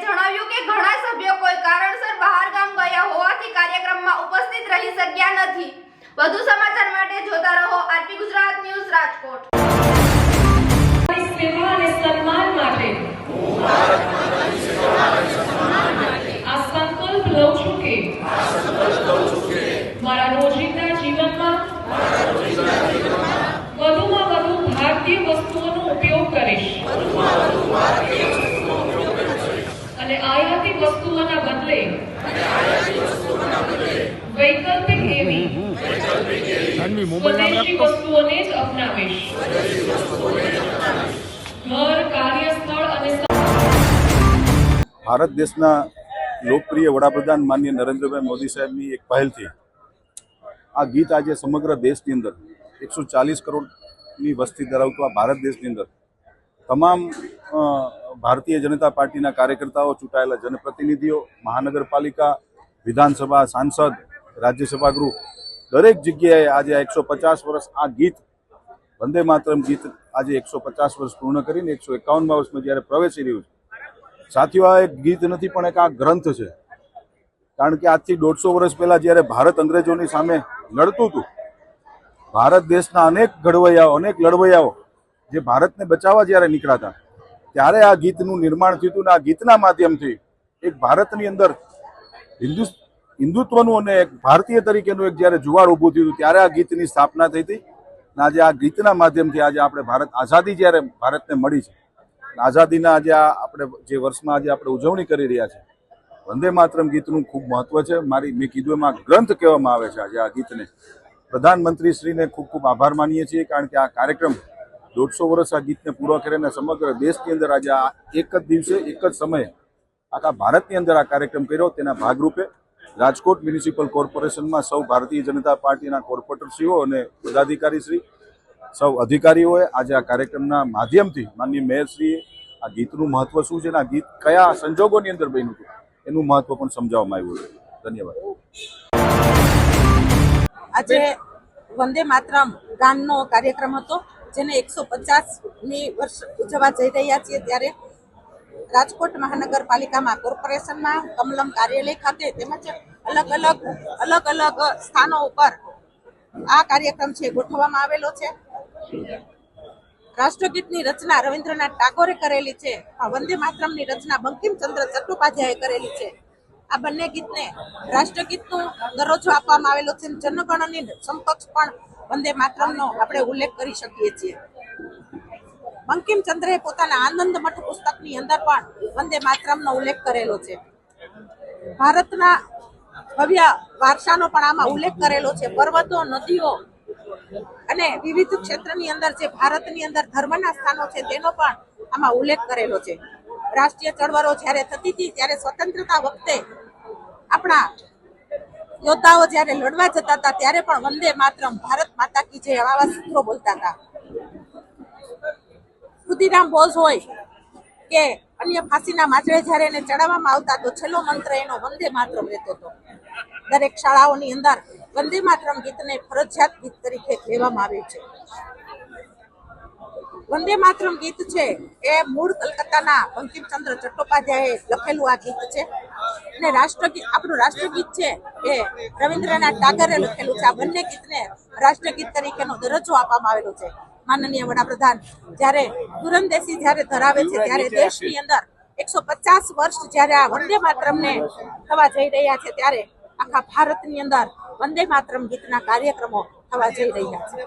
જણાવ્યું કે ઘણા સભ્યો કોઈ કારણસર બહાર ગામ ગયા હોવાથી કાર્યક્રમમાં ઉપસ્થિત રહી શક્યા નથી. વધુ સમાચાર માટે જોતા રહો આરપી ગુજરાત ન્યૂઝ રાજકોટ મારી સેવા અને સન્માન માટે આ સંકલ્પ લઉં છું કે મારા રોજિંદા જીવનમાં વધુમાં વધુ ભારતીય વસ્તુઓનો ઉપયોગ કરીશ અને આયાતી વસ્તુઓના બદલે વૈકલ્પિક એવી સ્વદેશી વસ્તુઓને જ અપનાવીશ. ઘર કાર્યસ્થળ અને ભારત દેશના લોકપ્રિય વડાપ્રધાન માનનીય નરેન્દ્રભાઈ મોદી સાહેબની એક પહેલથી આ ગીત આજે સમગ્ર દેશની અંદર એકસો ચાલીસ કરોડની વસ્તી ધરાવતું આ ભારત દેશની અંદર તમામ ભારતીય જનતા પાર્ટીના કાર્યકર્તાઓ, ચૂંટાયેલા જનપ્રતિનિધિઓ, મહાનગરપાલિકા, વિધાનસભા સાંસદ, રાજ્યસભા ગૃહ, દરેક જગ્યાએ આજે એકસો પચાસ વર્ષ આ ગીત, વંદે માતરમ ગીત આજે એકસો પચાસ વર્ષ પૂર્ણ કરીને એકસો એકાવનમાં વર્ષમાં જ્યારે પ્રવેશી રહ્યું છે. સાથીઓ, આ એક ગીત નથી, પણ એક આ ગ્રંથ છે. કારણ કે આજથી દોઢસો વર્ષ પહેલાં જ્યારે ભારત અંગ્રેજોની સામે લડતું હતું, ભારત દેશના અનેક ઘડવૈયાઓ, અનેક લડવૈયાઓ જે ભારતને બચાવવા જ્યારે નીકળ્યા હતા ત્યારે આ ગીતનું નિર્માણ થયું હતું અને આ ગીતના માધ્યમથી એક ભારતની અંદર હિન્દુ હિન્દુત્વનું અને એક ભારતીય તરીકેનું એક જ્યારે જુવાળ ઊભું થયું હતું, ત્યારે આ ગીતની સ્થાપના થઈ હતી. અને આજે આ ગીતના માધ્યમથી આજે આપણે ભારત આઝાદી જ્યારે ભારતને મળી છે આઝાદીના આજે આ આપણે જે વર્ષમાં આજે આપણે ઉજવણી કરી રહ્યા છે, વંદે માતરમ ગીતનું ખૂબ મહત્વ છે. મારી મેં કીધું એમાં ગ્રંથ કહેવામાં આવે છે આજે આ ગીતને. પ્રધાનમંત્રી શ્રીને ખૂબ ખૂબ આભાર માનીએ છીએ, કારણ કે આ કાર્યક્રમ દોઢસો વર્ષ આ ગીતને પૂરો કરીને સમગ્ર દેશની અંદર આજે આ એક જ દિવસે, એક જ સમયે આખા ભારતની અંદર આ કાર્યક્રમ કર્યો. તેના ભાગરૂપે રાજકોટ મ્યુનિસિપલ કોર્પોરેશનમાં સૌ ભારતીય જનતા પાર્ટીના કોર્પોરેટરશ્રીઓ અને પદાધિકારીશ્રી, સૌ અધિકારીઓએ આજે આ કાર્યક્રમના માધ્યમથી માનનીય મેયરશ્રીએ આ ગીતનું મહત્વ શું છે અને આ ગીત કયા સંજોગોની અંદર બન્યું હતું એનું મહત્વ પણ સમજાવવામાં આવ્યું છે ધન્યવાદ. આજે વંદે માતરમ ગાનનો કાર્યક્રમ હતો. જેને એકસો પચાસમી વર્ષ ઉજવવા જઈ રહ્યા છીએ ત્યારે રાજકોટ મહાનગરપાલિકામાં, કોર્પોરેશનમાં, કમલમ કાર્યાલય ખાતે તેમજ અલગ અલગ અલગ અલગ સ્થાનો ઉપર આ કાર્યક્રમ છે, ગોઠવવામાં આવેલો છે. રાષ્ટ્રગીતની રચના રવિન્દ્રનાથ ટાગોરે કરેલી છે. વંદે માતરમની રચના બંકિમચંદ્ર ચટ્ટોપાધ્યાએ કરેલી છે. આ બંને ગીતને રાષ્ટ્રગીતનો દરજ્જો આપવામાં આવેલો છે. જનગણની સમકક્ષ પણ વંદે માતરમનો આપણે ઉલ્લેખ કરી શકીએ છીએ. બંકિમચંદ્રએ પોતાના આનંદ મઠ પુસ્તકની અંદર પણ વંદે માતરમનો ઉલ્લેખ કરેલો છે. ભારતના ભવ્ય વારસાનો પણ આમાં ઉલ્લેખ કરેલો છે. પર્વતો, નદીઓ અને વિવિધ ક્ષેત્રની અંદર જે ભારતની અંદર ધર્મના સ્થાનો છે, તેનો પણ આમાં ઉલ્લેખ કરેલો છે. રાષ્ટ્રીય ચળવળો જ્યારે થતી હતી, ત્યારે સ્વતંત્રતા વખતે આપણા યોદ્ધાઓ જ્યારે લડવા જતા હતા, ત્યારે પણ વંદે માતરમ, ભારત માતા કી જે આવા સૂત્રો બોલતા હતા. ખુદીરામ બોઝ હોય કે અન્ય ફાંસીના માચડે જ્યારે એને ચડાવવામાં આવતા, તો છેલ્લો મંત્ર એનો વંદે માતરમ રહેતો હતો. દરેક શાળાઓની અંદર વંદે માતરમ ગીતને ફરજિયાત ગીત તરીકે લેવામાં આવ્યું છે. વંદે માતરમ ગીત છે. એ મૂળ કલકત્તાના બંકિમચંદ્ર ચટ્ટોપાધ્યાયે લખેલું આ ગીત છે. અને રાષ્ટ્રગીત આપણું રાષ્ટ્રગીત છે એ રવિન્દ્રનાથ ટાગરે લખેલું છે. આ બંને ગીતને રાષ્ટ્રગીત તરીકેનો દરજ્જો આપવામાં આવેલો છે. માનનીય વડાપ્રધાન જ્યારે તુરંદેશી જ્યારે ધરાવે છે ત્યારે દેશની અંદર એકસો પચાસ વર્ષ જ્યારે આ વંદે માતરમને થવા જઈ રહ્યા છે ત્યારે આખા ભારતની અંદર વંદે માતરમ ગીતના કાર્યક્રમો થવા જઈ રહ્યા છે.